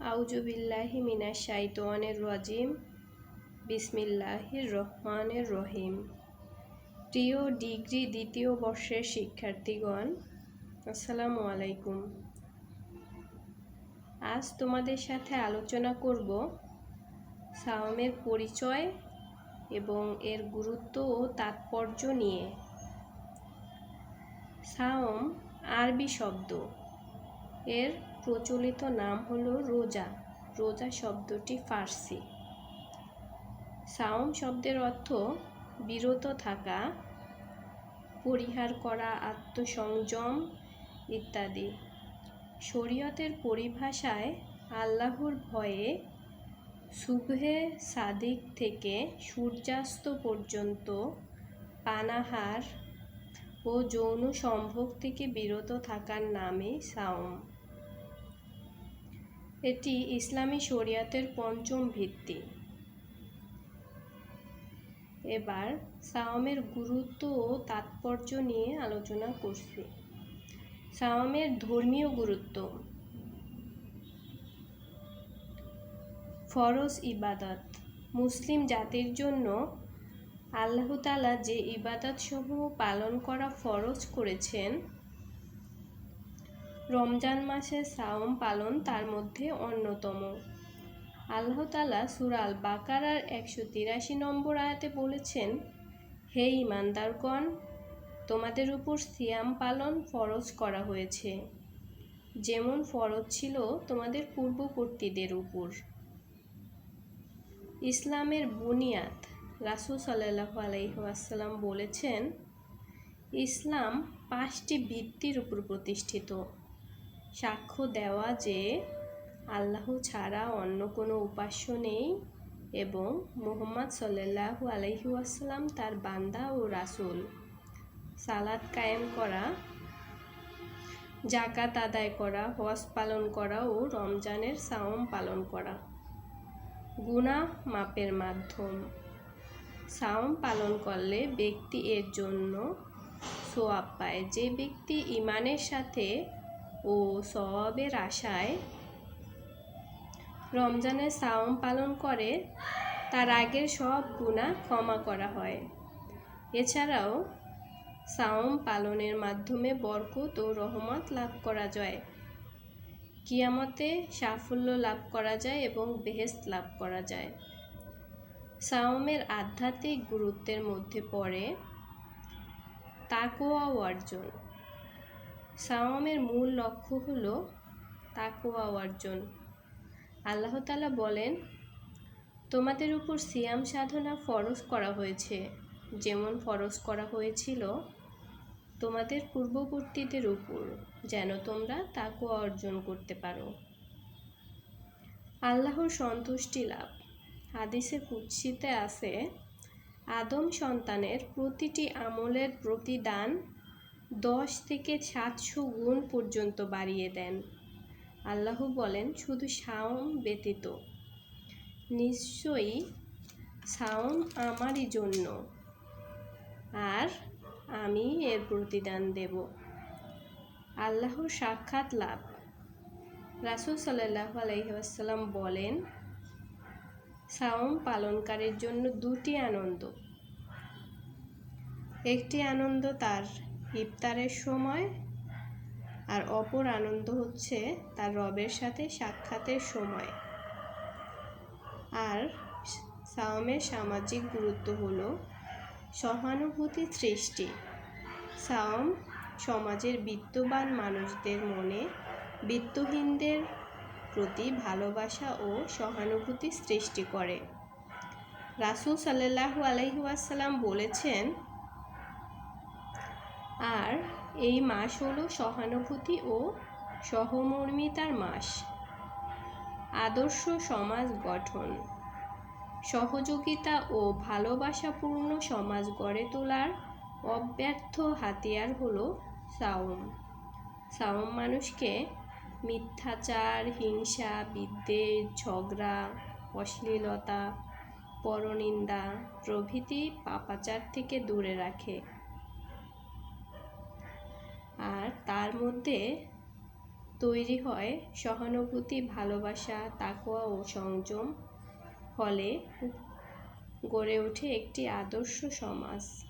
আউজুবিল্লাহি মিনা শাইতানির রাজিম। বিসমিল্লাহির রহমানির রহিম। প্রিয় ডিগ্রি দ্বিতীয় বর্ষের শিক্ষার্থীগণ, আসসালামু আলাইকুম। আজ তোমাদের সাথে আলোচনা করব সাওমের পরিচয় এবং এর গুরুত্ব ও তাৎপর্য নিয়ে। সাওম আরবি শব্দ। এর প্রচলিত নাম হলো রোজা। রোজা শব্দটি ফার্সি। সাওম শব্দের অর্থ বিরত থাকা, পরিহার করা, আত্মসংযম ইত্যাদি। শরীয়তের পরিভাষায় আল্লাহর ভয়ে সুবহে সাদিক থেকে সূর্যাস্ত পর্যন্ত পানাহার ও যৌন সম্ভোগ থেকে বিরত থাকার নামে সাওম এটি ইসলামী শরিয়াতের পঞ্চম ভিত্তি। এবার সাওমের গুরুত্ব ও তাৎপর্য নিয়ে আলোচনা করছি। সাওমের ধর্মীয় গুরুত্ব। ফরজ ইবাদত। মুসলিম জাতির জন্য আল্লাহ তালা যে ইবাদতসমূহ পালন করা ফরজ করেছেন রমজান মাসে সাওম পালন তার মধ্যে অন্যতম। আল্লাহ তালা সুরাল বাকারার একশো তিরাশি নম্বর আয়াতে বলেছেন, হে ইমানদারগণ তোমাদের উপর সিয়াম পালন ফরজ করা হয়েছে। যেমন ফরজ ছিল তোমাদের পূর্ববর্তীদের উপর। ইসলামের বুনিয়াদ, রাসুল সাল্লাহ আলাইসাল্লাম বলেছেন, ইসলাম পাঁচটি ভিত্তির উপর প্রতিষ্ঠিত। সাক্ষ্য দেওয়া যে আল্লাহ ছাড়া অন্য কোনো উপাস্য নেই এবং মোহাম্মদ সাল্লাহু আলহিউসাল্লাম তার বান্দা ও রাসুল। সালাদ কায়েম করা জাকাত আদায় করা, হজ পালন করা ও রমজানের সাওম পালন করা। গুণা মাপের মাধ্যম। সাওম পালন করলে ব্যক্তি এর জন্য সোয়াব পায়। যে ব্যক্তি ইমানের সাথে ও সওয়াবের আশায় রমজানের সাওম পালন করে, তার আগের সব গুণা ক্ষমা করা হয়। এছাড়াও, সাওম পালনের মাধ্যমে বরকত ও রহমত লাভ করা যায়। কিয়ামতে সাফল্য লাভ করা যায় এবং বেহেস্ত লাভ করা যায়। সাওমের আধ্যাত্মিক গুরুত্বের মধ্যে পড়ে তাকোয়া অর্জন। সাওমের মূল লক্ষ্য হল তাকোয়া অর্জন। আল্লাহ তালা বলেন, তোমাদের উপর সিয়াম সাধনা ফরজ করা হয়েছে। যেমন ফরজ করা হয়েছিল তোমাদের পূর্ববর্তীদের উপর, যেন তোমরা তাকোয়া অর্জন করতে পারো। আল্লাহর সন্তুষ্টি লাভ। হাদিসে কুৎসিতে আছে, আদম সন্তানের প্রতিটি আমলের প্রতিদান দশ থেকে সাতশো গুণ পর্যন্ত বাড়িয়ে দেন। আল্লাহ বলেন, শুধু সাওম ব্যতীত। নিশ্চয়ই সাওম আমারই জন্য। আর আমি এর প্রতিদান দেব। আল্লাহর সাক্ষাৎ লাভ। রাসুল সাল্লাহ আলহিহাসাল্লাম বলেন সাওম পালনকারীর জন্য দুটি আনন্দ। একটি আনন্দ তার ইফতারের সময় আর অপর আনন্দ হচ্ছে তার রবের সাথে সাক্ষাতের সময়। আর সাওমের সামাজিক গুরুত্ব হলো সহানুভূতি সৃষ্টি। সাওম সমাজের বিত্তবান মানুষদের মনে বিত্তহীনদের প্রতি ভালোবাসা ও সহানুভূতি সৃষ্টি করে। রাসুল সাল্লাহু আলহিউসাল্লাম বলেছেন আর এই মাস হলো সহানুভূতি ও সহমর্মিতার মাস। আদর্শ সমাজ গঠন। সহযোগিতা ও ভালোবাসাপূর্ণ সমাজ গড়ে তোলার অব্যর্থ হাতিয়ার হলো সাওম সাওম মানুষকে মিথ্যাচার, হিংসা, বিদ্বেষ, ঝগড়া, অশ্লীলতা, পরনিন্দা প্রভৃতি পাপাচার থেকে দূরে রাখে। আর তার মধ্যে তৈরি হয় সহানুভূতি, ভালোবাসা তাকোয়া ও সংযম। ফলে গড়ে ওঠে একটি আদর্শ সমাজ।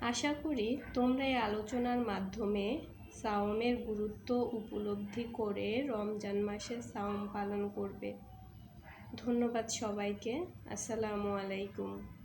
আশা করি তোমরা এই আলোচনার মাধ্যমে সাওমের গুরুত্ব উপলব্ধি করে রমজান মাসে সাওম পালন করবে। ধন্যবাদ সবাইকে। আসসালামু আলাইকুম।